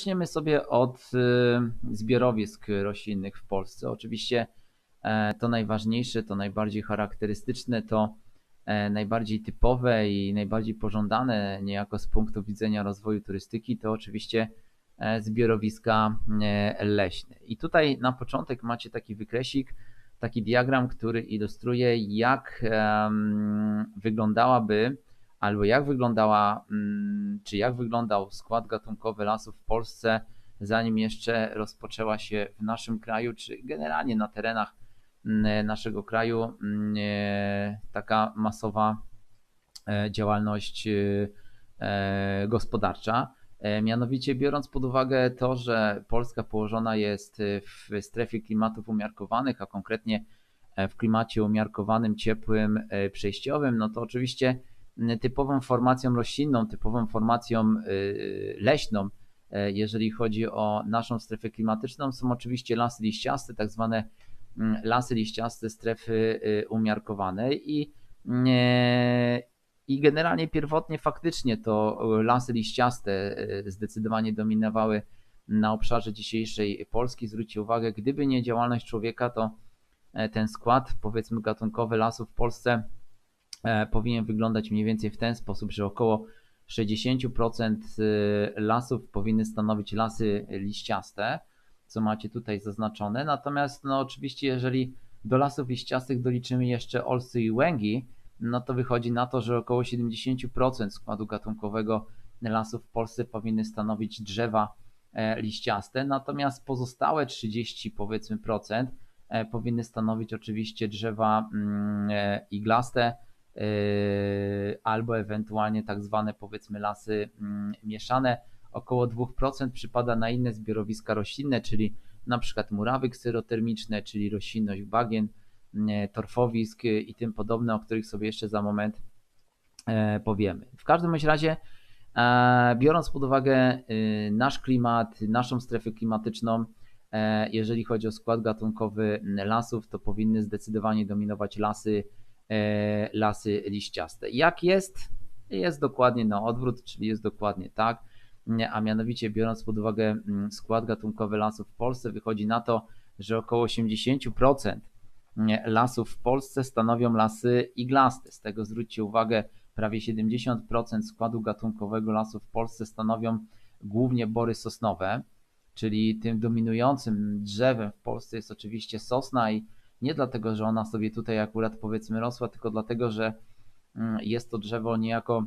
Zaczniemy sobie od y, zbiorowisk roślinnych w Polsce. Oczywiście e, to najważniejsze, to najbardziej charakterystyczne, to e, najbardziej typowe i najbardziej pożądane niejako z punktu widzenia rozwoju turystyki to oczywiście e, zbiorowiska leśne. I tutaj na początek macie taki wykresik, taki diagram, który ilustruje jak wyglądałaby albo jak wyglądała, mm, czy jak wyglądał skład gatunkowy lasów w Polsce, zanim jeszcze rozpoczęła się w naszym kraju, czy generalnie na terenach mm, naszego kraju mm, e, taka masowa e, działalność e, gospodarcza. Mianowicie biorąc pod uwagę to, że Polska położona jest w strefie klimatów umiarkowanych, a konkretnie w klimacie umiarkowanym, ciepłym, przejściowym, no to oczywiście typową formacją roślinną, typową formacją y, leśną, e, jeżeli chodzi o naszą strefę klimatyczną, są oczywiście lasy liściaste, tak zwane mm, lasy liściaste strefy y, umiarkowanej i, i generalnie pierwotnie faktycznie to lasy liściaste y, zdecydowanie dominowały na obszarze dzisiejszej Polski. Zwróćcie uwagę, gdyby nie działalność człowieka, to e, ten skład, powiedzmy, gatunkowy lasów w Polsce E, powinien wyglądać mniej więcej w ten sposób, że około 60% y, lasów powinny stanowić lasy liściaste, co macie tutaj zaznaczone. Natomiast no oczywiście jeżeli do lasów liściastych doliczymy jeszcze olsy i łęgi, no to wychodzi na to, że około 70% składu gatunkowego lasów w Polsce powinny stanowić drzewa e, liściaste, natomiast pozostałe 30 powiedzmy procent e, powinny stanowić oczywiście drzewa mm, iglaste, albo ewentualnie tak zwane powiedzmy lasy mm, mieszane. Około 2% przypada na inne zbiorowiska roślinne, czyli na przykład murawy kserotermiczne, czyli roślinność bagien, mm, torfowisk i tym podobne, o których sobie jeszcze za moment e, powiemy. W każdym razie, e, biorąc pod uwagę y, nasz klimat, naszą strefę klimatyczną, e, jeżeli chodzi o skład gatunkowy lasów, to powinny zdecydowanie dominować lasy lasy liściaste. Jak jest? Jest dokładnie na odwrót, czyli jest dokładnie tak, a mianowicie biorąc pod uwagę mm, skład gatunkowy lasów w Polsce, wychodzi na to, że około 80% lasów w Polsce stanowią lasy iglaste. Z tego zwróćcie uwagę, prawie 70% składu gatunkowego lasów w Polsce stanowią głównie bory sosnowe, czyli tym dominującym drzewem w Polsce jest oczywiście sosna i nie dlatego, że ona sobie tutaj akurat powiedzmy rosła, tylko dlatego, że mm, jest to drzewo niejako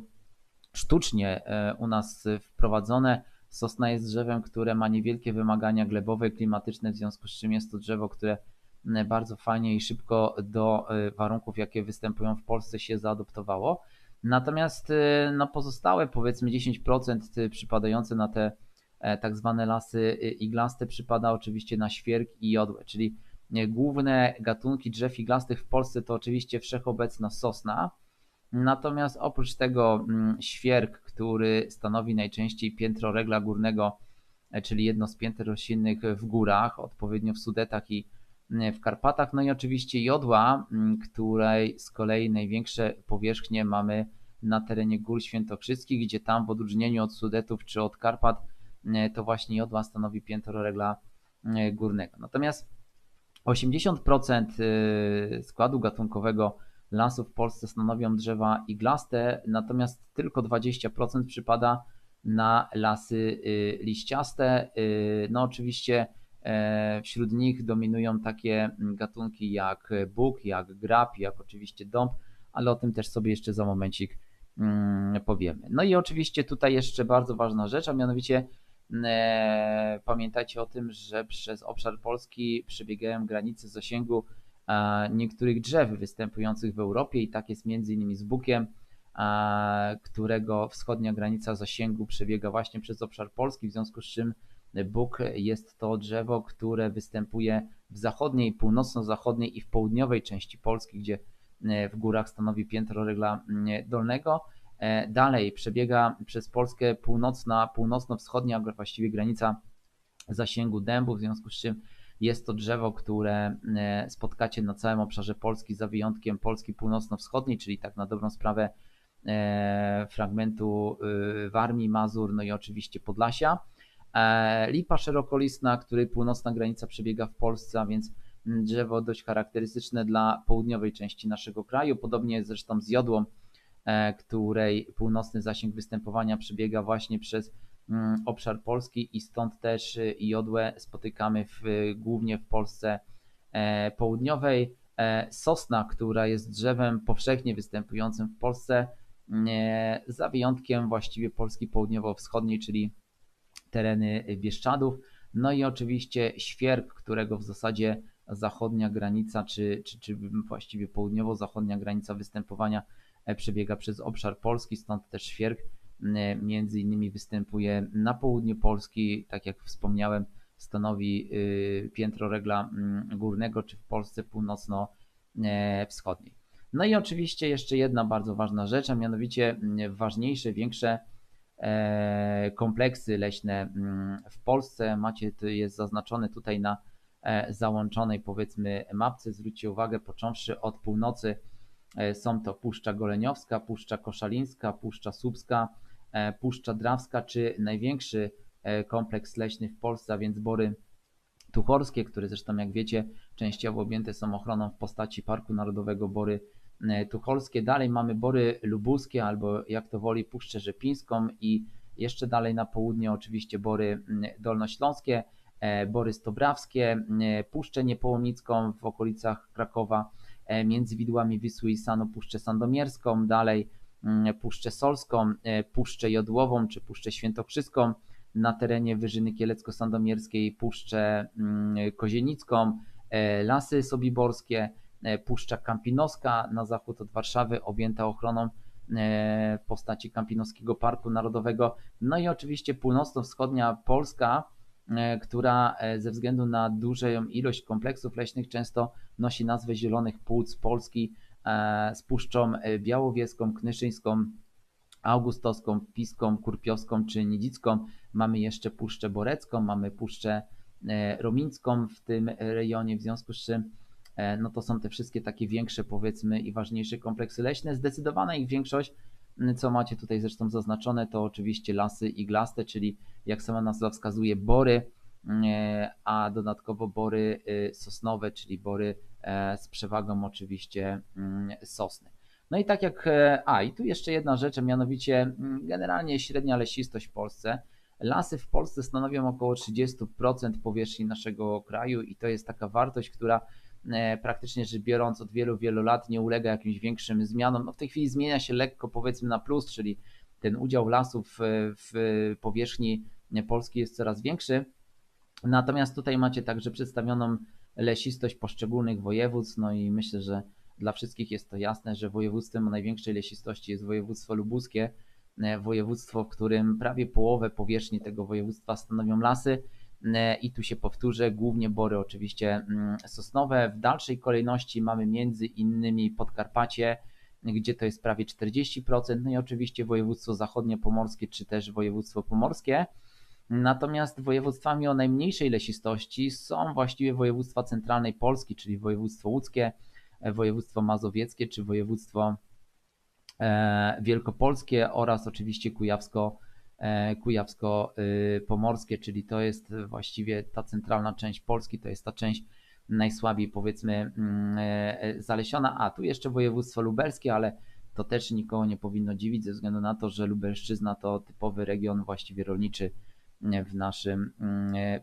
sztucznie e, u nas wprowadzone. Sosna jest drzewem, które ma niewielkie wymagania glebowe, klimatyczne, w związku z czym jest to drzewo, które mm, bardzo fajnie i szybko do e, warunków, jakie występują w Polsce się zaadoptowało. Natomiast e, no, pozostałe powiedzmy 10% przypadające na te tak zwane lasy iglaste przypada oczywiście na świerk i jodłę, czyli Główne gatunki drzew iglastych w Polsce to oczywiście wszechobecna sosna, natomiast oprócz tego mm, świerk, który stanowi najczęściej piętro regla górnego, e, czyli jedno z pięter roślinnych w górach, odpowiednio w Sudetach i mm, w Karpatach, no i oczywiście jodła, mm, której z kolei największe powierzchnie mamy na terenie Gór Świętokrzyskich, gdzie tam w odróżnieniu od Sudetów czy od Karpat to właśnie jodła stanowi piętro regla górnego. Natomiast 80% y, składu gatunkowego lasów w Polsce stanowią drzewa iglaste, natomiast tylko 20% przypada na lasy y, liściaste. Y, no oczywiście e, wśród nich dominują takie gatunki jak bóg, jak grab, jak oczywiście dąb, ale o tym też sobie jeszcze za momencik mm, powiemy. No i oczywiście tutaj jeszcze bardzo ważna rzecz, a mianowicie pamiętajcie o tym, że przez obszar Polski przebiegają granice zasięgu e, niektórych drzew występujących w Europie i tak jest między innymi z bukiem, e, którego wschodnia granica zasięgu przebiega właśnie przez obszar Polski, w związku z czym buk jest to drzewo, które występuje w zachodniej, północno-zachodniej i w południowej części Polski, gdzie w górach stanowi piętro regla dolnego. E, dalej przebiega przez Polskę północna, północno-wschodnia, właściwie granica zasięgu dębu, w związku z czym jest to drzewo, które e, spotkacie na całym obszarze Polski, za wyjątkiem Polski północno-wschodniej, czyli tak na dobrą sprawę e, fragmentu Warmii, Mazur, no i oczywiście Podlasia. Lipa szerokolistna, której północna granica przebiega w Polsce, a więc drzewo dość charakterystyczne dla południowej części naszego kraju. Podobnie zresztą z jodłą, której północny zasięg występowania przebiega właśnie przez Mm, obszar Polski i stąd też y, jodłę spotykamy w, głównie w Polsce e, południowej. E, sosna, która jest drzewem powszechnie występującym w Polsce, e, za wyjątkiem właściwie Polski południowo-wschodniej, czyli tereny Bieszczadów. No i oczywiście świerk, którego w zasadzie zachodnia granica, czy, czy, czy właściwie południowo-zachodnia granica występowania przebiega przez obszar Polski, stąd też świerk E, między innymi występuje na południu Polski, tak jak wspomniałem, stanowi y, piętro regla górnego, czy w Polsce północno-wschodniej. No i oczywiście jeszcze jedna bardzo ważna rzecz, a mianowicie ważniejsze, większe e, kompleksy leśne w Polsce. Macie, to jest zaznaczone tutaj na e, załączonej powiedzmy mapce. Zwróćcie uwagę, począwszy od północy są to Puszcza Goleniowska, Puszcza Koszalińska, Puszcza Słupska, E, Puszcza Drawska, czy największy e, kompleks leśny w Polsce, a więc Bory Tuchorskie, które zresztą jak wiecie częściowo objęte są ochroną w postaci Parku Narodowego Bory e, Tucholskie. Dalej mamy Bory Lubuskie albo jak to woli Puszczę Rzepińską i jeszcze dalej na południe oczywiście Bory Dolnośląskie, Bory Stobrawskie, Puszczę Niepołomnicką w okolicach Krakowa, między widłami Wisły i Sanu Puszczę Sandomierską, dalej Mm, Puszczę Solską, e, Puszczę Jodłową czy Puszczę Świętokrzyską, na terenie Wyżyny Kielecko-Sandomierskiej Puszczę mm, Kozienicką, e, Lasy Sobiborskie, e, Puszcza Kampinoska na zachód od Warszawy objęta ochroną w postaci Kampinoskiego Parku Narodowego, no i oczywiście północno-wschodnia Polska, która ze względu na dużą ilość kompleksów leśnych często nosi nazwę Zielonych Płuc Polski, E, z Puszczą e, Białowieską, Knyszyńską, Augustowską, Piską, Kurpiowską czy Nidzicką. Mamy jeszcze Puszczę Borecką, mamy Puszczę e, Romińską w tym rejonie, w związku z czym no to są te wszystkie takie większe powiedzmy i ważniejsze kompleksy leśne. Zdecydowana ich większość, co macie tutaj zresztą zaznaczone, to oczywiście lasy iglaste, czyli jak sama nazwa wskazuje bory, a dodatkowo bory sosnowe, czyli bory E, z przewagą oczywiście mm, sosny. No i tak jak, e, a i tu jeszcze jedna rzecz, mianowicie mm, generalnie średnia lesistość w Polsce. Lasy w Polsce stanowią około 30% powierzchni naszego kraju i to jest taka wartość, która e, praktycznie rzecz biorąc od wielu, wielu lat nie ulega jakimś większym zmianom. No w tej chwili zmienia się lekko powiedzmy na plus, czyli ten udział lasów w powierzchni Polski jest coraz większy. Natomiast tutaj macie także przedstawioną lesistość poszczególnych województw, no i myślę, że dla wszystkich jest to jasne, że województwem o największej lesistości jest województwo lubuskie, e, województwo, w którym prawie połowę powierzchni tego województwa stanowią lasy e, i tu się powtórzę, głównie bory oczywiście mm, sosnowe. W dalszej kolejności mamy między innymi Podkarpacie, gdzie to jest prawie 40%, no i oczywiście województwo zachodnio-pomorskie czy też województwo pomorskie. Natomiast województwami o najmniejszej lesistości są właściwie województwa centralnej Polski, czyli województwo łódzkie, e, województwo mazowieckie czy województwo e, wielkopolskie oraz oczywiście kujawsko, e, kujawsko-pomorskie, czyli to jest właściwie ta centralna część Polski, to jest ta część najsłabiej powiedzmy mm, zalesiona, a tu jeszcze województwo lubelskie, ale to też nikogo nie powinno dziwić ze względu na to, że Lubelszczyzna to typowy region właściwie rolniczy w naszym,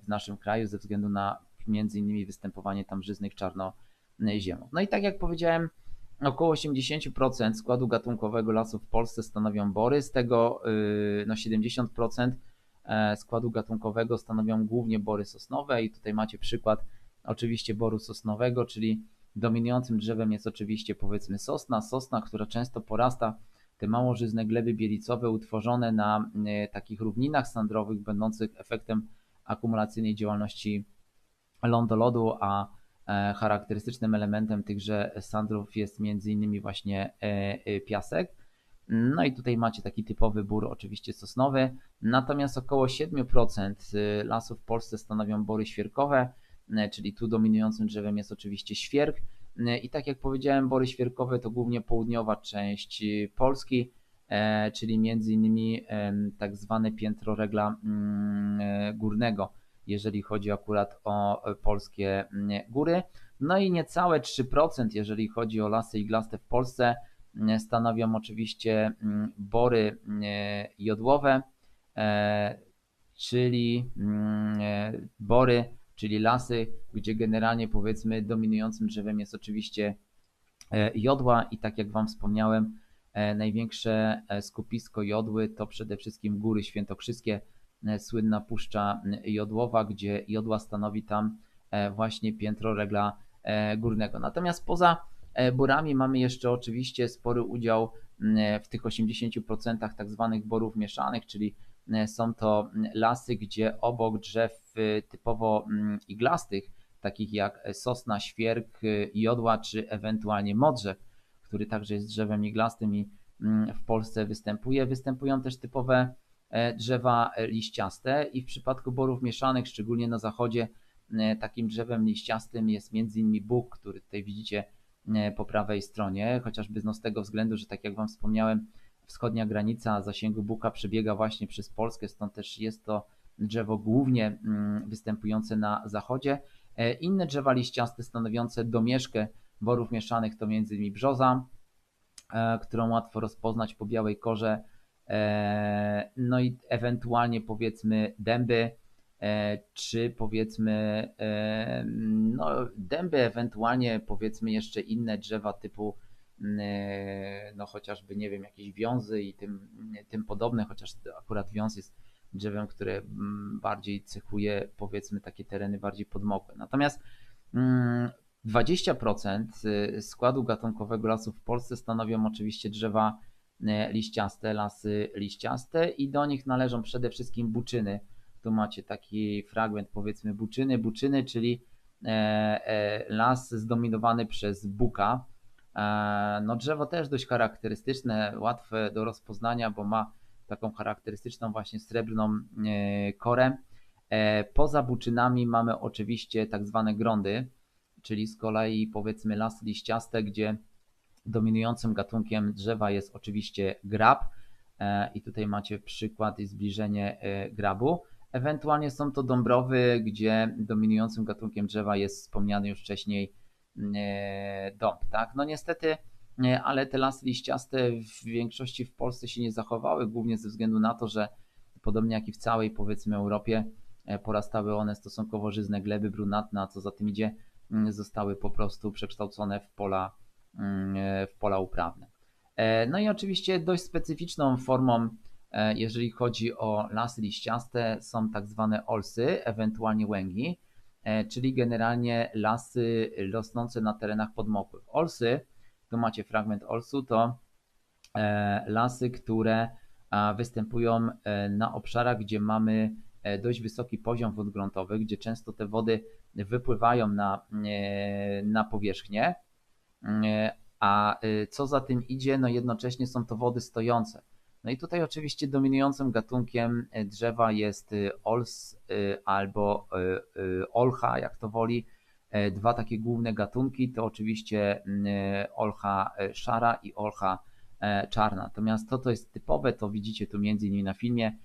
w naszym kraju ze względu na między innymi występowanie tam żyznych czarnoziemów. No i tak jak powiedziałem, około 80% składu gatunkowego lasów w Polsce stanowią bory, z tego y, no 70% e, składu gatunkowego stanowią głównie bory sosnowe i tutaj macie przykład oczywiście boru sosnowego, czyli dominującym drzewem jest oczywiście powiedzmy sosna, sosna, która często porasta te małożyzne gleby bielicowe utworzone na e, takich równinach sandrowych, będących efektem akumulacyjnej działalności lądolodu, a charakterystycznym elementem tychże sandrów jest między innymi właśnie e, piasek. No i tutaj macie taki typowy bór, oczywiście sosnowy, natomiast około 7% lasów w Polsce stanowią bory świerkowe, czyli tu dominującym drzewem jest oczywiście świerk, i tak jak powiedziałem, bory świerkowe to głównie południowa część y, Polski, czyli między innymi tak zwane piętro regla mm, górnego, jeżeli chodzi akurat o polskie góry. No i niecałe 3%, jeżeli chodzi o lasy iglaste w Polsce, stanowią oczywiście bory jodłowe, czyli bory czyli lasy, gdzie generalnie powiedzmy dominującym drzewem jest oczywiście e, jodła i tak jak Wam wspomniałem, e, największe e, skupisko jodły to przede wszystkim Góry Świętokrzyskie, słynna Puszcza Jodłowa, gdzie jodła stanowi tam właśnie piętro regla górnego. Natomiast poza borami mamy jeszcze oczywiście spory udział w tych 80% tak zwanych borów mieszanych, czyli E, są to lasy, gdzie obok drzew e, typowo iglastych, takich jak sosna, świerk, e, jodła czy ewentualnie modrzew, który także jest drzewem iglastym i w Polsce występuje, występują też typowe drzewa liściaste i w przypadku borów mieszanych, szczególnie na zachodzie, takim drzewem liściastym jest m.in. bóg, który tutaj widzicie po prawej stronie, chociażby no z tego względu, że tak jak Wam wspomniałem, wschodnia granica zasięgu buka przebiega właśnie przez Polskę, stąd też jest to drzewo głównie mm, występujące na zachodzie. E, inne drzewa liściaste stanowiące domieszkę borów mieszanych to m.in. brzoza, e, którą łatwo rozpoznać po białej korze, e, no i ewentualnie powiedzmy dęby, czy powiedzmy no, dęby, ewentualnie powiedzmy jeszcze inne drzewa typu E, no chociażby, nie wiem, jakieś wiązy i tym, tym podobne, chociaż akurat wiąz jest drzewem, które mm, bardziej cechuje, powiedzmy, takie tereny bardziej podmokłe. Natomiast 20% mm, y, składu gatunkowego lasów w Polsce stanowią oczywiście drzewa e, liściaste, lasy liściaste i do nich należą przede wszystkim buczyny. Tu macie taki fragment, powiedzmy, buczyny. Buczyny, czyli e, las zdominowany przez buka, E, no drzewo też dość charakterystyczne, łatwe do rozpoznania, bo ma taką charakterystyczną właśnie srebrną e, korę. E, poza buczynami mamy oczywiście tak zwane grądy, czyli z kolei powiedzmy lasy liściaste, gdzie dominującym gatunkiem drzewa jest oczywiście grab i tutaj macie przykład i zbliżenie grabu. Ewentualnie są to dąbrowy, gdzie dominującym gatunkiem drzewa jest wspomniany już wcześniej E, dąb, tak? No niestety, e, ale te lasy liściaste w większości w Polsce się nie zachowały, głównie ze względu na to, że podobnie jak i w całej powiedzmy Europie e, porastały one stosunkowo żyzne gleby brunatne, a co za tym idzie, mm, zostały po prostu przekształcone w pola, mm, w pola uprawne. No i oczywiście dość specyficzną formą, jeżeli chodzi o lasy liściaste, są tak zwane olsy, ewentualnie łęgi. E, czyli generalnie lasy rosnące na terenach podmokłych. Olsy, tu macie fragment olsu, to e, lasy, które występują e, na obszarach, gdzie mamy dość wysoki poziom wód gruntowych, gdzie często te wody wypływają na, na powierzchnię, a co za tym idzie, no jednocześnie są to wody stojące. No i tutaj oczywiście dominującym gatunkiem e, drzewa jest e, ols e, albo olcha, jak to woli. Dwa takie główne gatunki to oczywiście olcha szara i olcha czarna. Natomiast to, co jest typowe, to widzicie tu między innymi na filmie,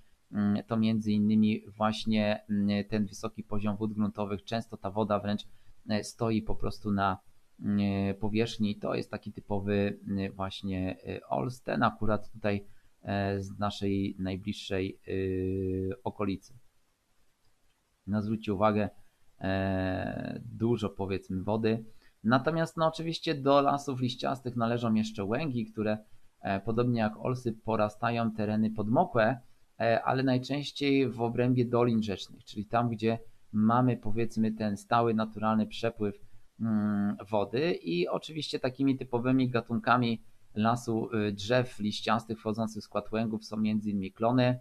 to między innymi właśnie ten wysoki poziom wód gruntowych, często ta woda wręcz stoi po prostu na powierzchni. To jest taki typowy właśnie ols. Ten akurat tutaj E, z naszej najbliższej okolicy. No zwróćcie uwagę, e, dużo powiedzmy wody. Natomiast no oczywiście do lasów liściastych należą jeszcze łęgi, które e, podobnie jak olsy porastają tereny podmokłe, ale najczęściej w obrębie dolin rzecznych, czyli tam, gdzie mamy powiedzmy ten stały, naturalny przepływ wody i oczywiście takimi typowymi gatunkami lasu y, drzew liściastych wchodzących w skład łęgów są m.in. klony,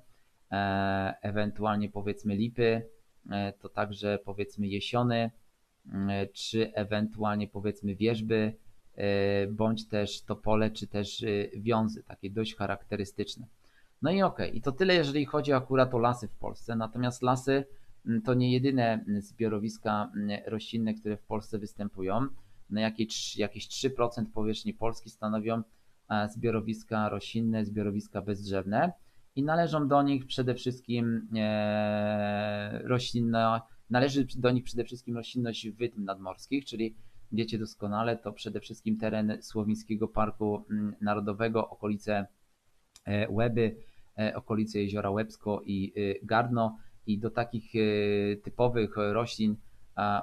e, ewentualnie powiedzmy lipy, e, to także powiedzmy jesiony, e, czy ewentualnie powiedzmy wierzby, bądź też topole, czy też wiązy, takie dość charakterystyczne. No i okej, okay. i to tyle jeżeli chodzi akurat o lasy w Polsce, natomiast lasy to nie jedyne zbiorowiska roślinne, które w Polsce występują. No jakieś, jakieś 3% powierzchni Polski stanowią zbiorowiska roślinne, zbiorowiska bezdrzewne i należą do nich przede wszystkim roślinna, należy do nich przede wszystkim roślinność wydm nadmorskich, czyli wiecie doskonale, to przede wszystkim teren Słowińskiego Parku mm, Narodowego, okolice Łeby, okolice jeziora Łebsko i Gardno i do takich typowych roślin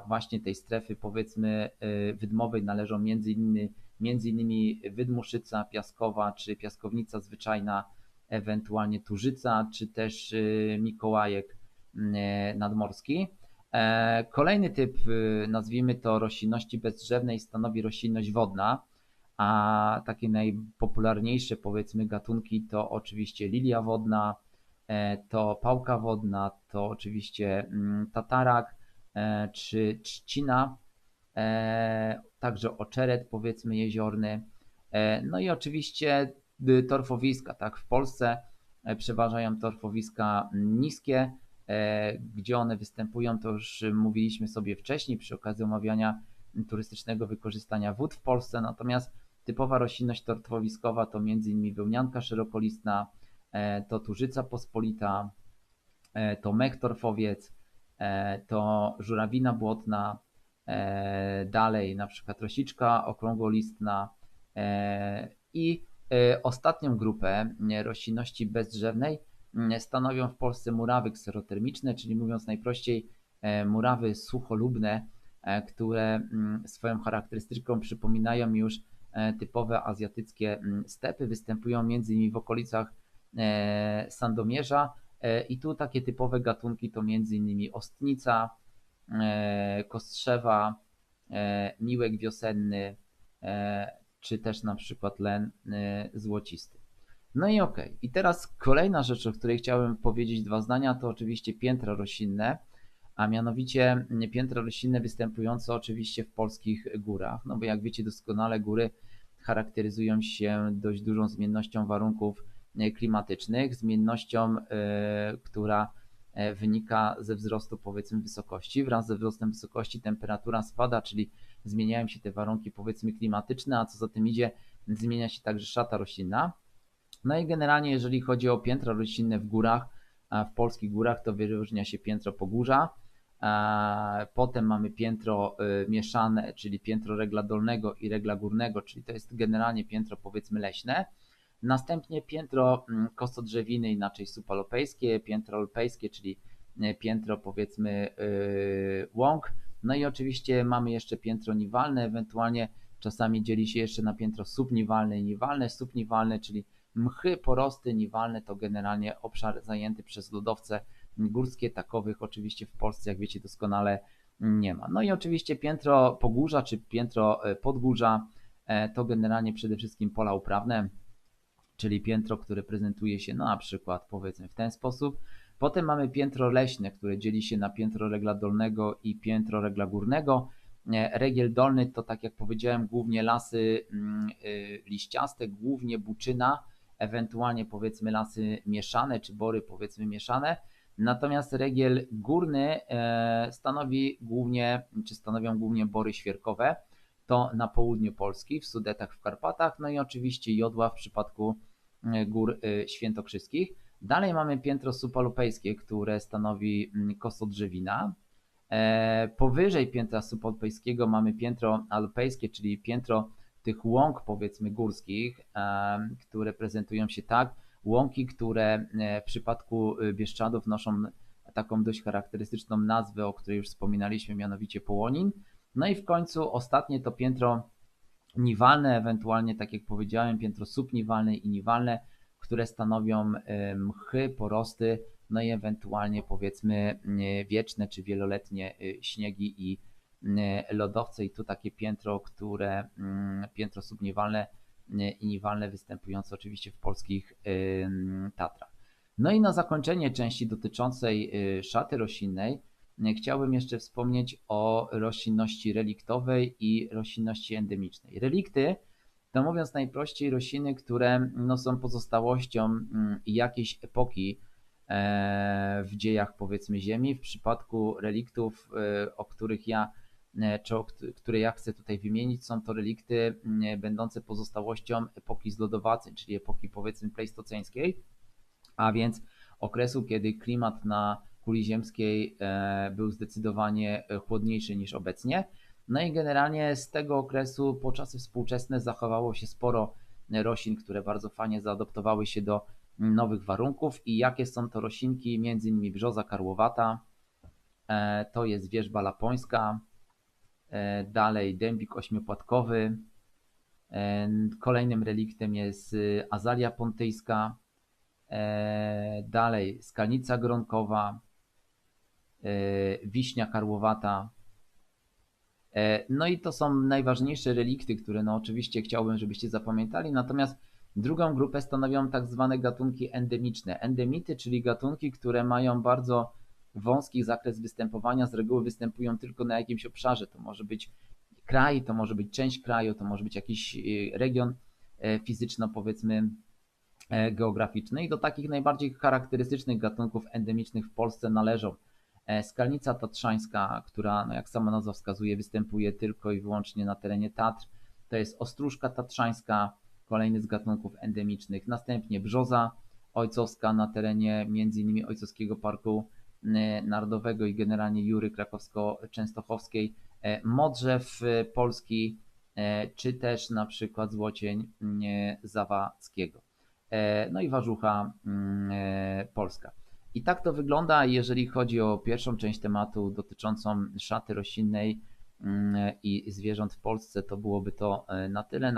właśnie tej strefy powiedzmy wydmowej należą między innymi, między innymi wydmuszyca piaskowa czy piaskownica zwyczajna, ewentualnie tużyca czy też mikołajek nadmorski. E, kolejny typ, nazwijmy to roślinności bezdrzewnej, stanowi roślinność wodna, a takie najpopularniejsze powiedzmy gatunki to oczywiście lilia wodna, e, to pałka wodna, to oczywiście mm, tatarak e, czy trzcina, także oczeret powiedzmy jeziorny, no i oczywiście y, torfowiska, tak w Polsce przeważają torfowiska niskie, E, gdzie one występują, to już mówiliśmy sobie wcześniej przy okazji omawiania turystycznego wykorzystania wód w Polsce, natomiast typowa roślinność tortwowiskowa to m.in. wełnianka szerokolistna, e, to turzyca pospolita, e, to mech torfowiec, to żurawina błotna, dalej na przykład rosiczka okrągłolistna i ostatnią grupę roślinności bezdrzewnej stanowią w Polsce murawy kserotermiczne, czyli mówiąc najprościej, e, murawy sucholubne, e, które swoją charakterystyką przypominają już e, typowe azjatyckie stepy, występują m.in. w okolicach Sandomierza i tu takie typowe gatunki to m.in. ostnica, kostrzewa, miłek wiosenny, czy też na przykład len złocisty. No i okej. Okay. I teraz kolejna rzecz, o której chciałem powiedzieć dwa zdania, to oczywiście piętra roślinne, a mianowicie piętra roślinne występujące oczywiście w polskich górach. No bo jak wiecie doskonale, góry charakteryzują się dość dużą zmiennością warunków e, klimatycznych, zmiennością, yy, która e, wynika ze wzrostu powiedzmy wysokości. Wraz ze wzrostem wysokości temperatura spada, czyli zmieniają się te warunki powiedzmy klimatyczne, a co za tym idzie, zmienia się także szata roślinna. No i generalnie, jeżeli chodzi o piętra roślinne w górach, w polskich górach, to wyróżnia się piętro pogórza. Potem mamy piętro mieszane, czyli piętro regla dolnego i regla górnego, czyli to jest generalnie piętro powiedzmy leśne. Następnie piętro mm, kostodrzewiny, inaczej supalopejskie, piętro alpejskie, czyli y, piętro powiedzmy y, łąk. No i oczywiście mamy jeszcze piętro niwalne, ewentualnie czasami dzieli się jeszcze na piętro subniwalne i niwalne. Subniwalne, czyli Mchy, porosty niwalne to generalnie obszar zajęty przez lodowce górskie. Takowych oczywiście w Polsce, jak wiecie doskonale, nie ma. No i oczywiście piętro pogórza czy piętro e, podgórza e, to generalnie przede wszystkim pola uprawne, czyli piętro, które prezentuje się no, na przykład powiedzmy w ten sposób. Potem mamy piętro leśne, które dzieli się na piętro regla dolnego i piętro regla górnego. E, regiel dolny to, tak jak powiedziałem, głównie lasy mm, liściaste, głównie buczyna, ewentualnie powiedzmy lasy mieszane, czy bory powiedzmy mieszane. Natomiast regiel górny e, stanowi głównie, czy stanowią głównie bory świerkowe. To na południu Polski, w Sudetach, w Karpatach, no i oczywiście jodła w przypadku e, gór e, świętokrzyskich. Dalej mamy piętro supalupejskie, które stanowi mm, kosodrzewina. Powyżej piętra supalupejskiego mamy piętro alpejskie, czyli piętro tych łąk powiedzmy górskich, które prezentują się tak. Łąki, które e, w przypadku Bieszczadów noszą taką dość charakterystyczną nazwę, o której już wspominaliśmy, mianowicie Połonin. No i w końcu ostatnie to piętro niwalne, ewentualnie tak jak powiedziałem, piętro subniwalne i niwalne, które stanowią e, mchy, porosty, no i ewentualnie powiedzmy wieczne czy wieloletnie y, śniegi i E, lodowce i tu takie piętro, które mm, piętro subniwalne e, i niwalne występujące oczywiście w polskich Tatrach. No i na zakończenie części dotyczącej e, szaty roślinnej chciałbym jeszcze wspomnieć o roślinności reliktowej i roślinności endemicznej. Relikty to mówiąc najprościej rośliny, które no, są pozostałością mm, jakiejś epoki w dziejach powiedzmy Ziemi. W przypadku reliktów, o których ja e, czy o kt- które ja chcę tutaj wymienić, są to relikty będące pozostałością epoki zlodowacej, czyli epoki powiedzmy plejstoceńskiej, a więc okresu, kiedy klimat na kuli ziemskiej e, był zdecydowanie e, chłodniejszy niż obecnie. No i generalnie z tego okresu po czasy współczesne zachowało się sporo roślin, które bardzo fajnie zaadoptowały się do nowych warunków i jakie są to roślinki, między innymi brzoza karłowata, e, to jest wierzba lapońska, dalej dębik ośmiopłatkowy, kolejnym reliktem jest y, azalia pontyjska, dalej skalnica gronkowa, wiśnia karłowata, E, No i to są najważniejsze relikty, które no oczywiście chciałbym, żebyście zapamiętali. Natomiast drugą grupę stanowią tak zwane gatunki endemiczne. Endemity, czyli gatunki, które mają bardzo wąski zakres występowania, z reguły występują tylko na jakimś obszarze. To może być kraj, to może być część kraju, to może być jakiś e, region e, fizyczno powiedzmy e, geograficzny i do takich najbardziej charakterystycznych gatunków endemicznych w Polsce należą E, Skalnica tatrzańska, która, no jak sama nazwa wskazuje, występuje tylko i wyłącznie na terenie Tatr. To jest ostróżka tatrzańska, kolejny z gatunków endemicznych. Następnie brzoza ojcowska na terenie m.in. Ojcowskiego Parku e, Narodowego i generalnie Jury Krakowsko-Częstochowskiej. E, Modrzew Polski, czy też na przykład złocień Zawadzkiego. No i warzucha polska. I tak to wygląda, jeżeli chodzi o pierwszą część tematu dotyczącą szaty roślinnej mm, i zwierząt w Polsce, to byłoby to e, na tyle.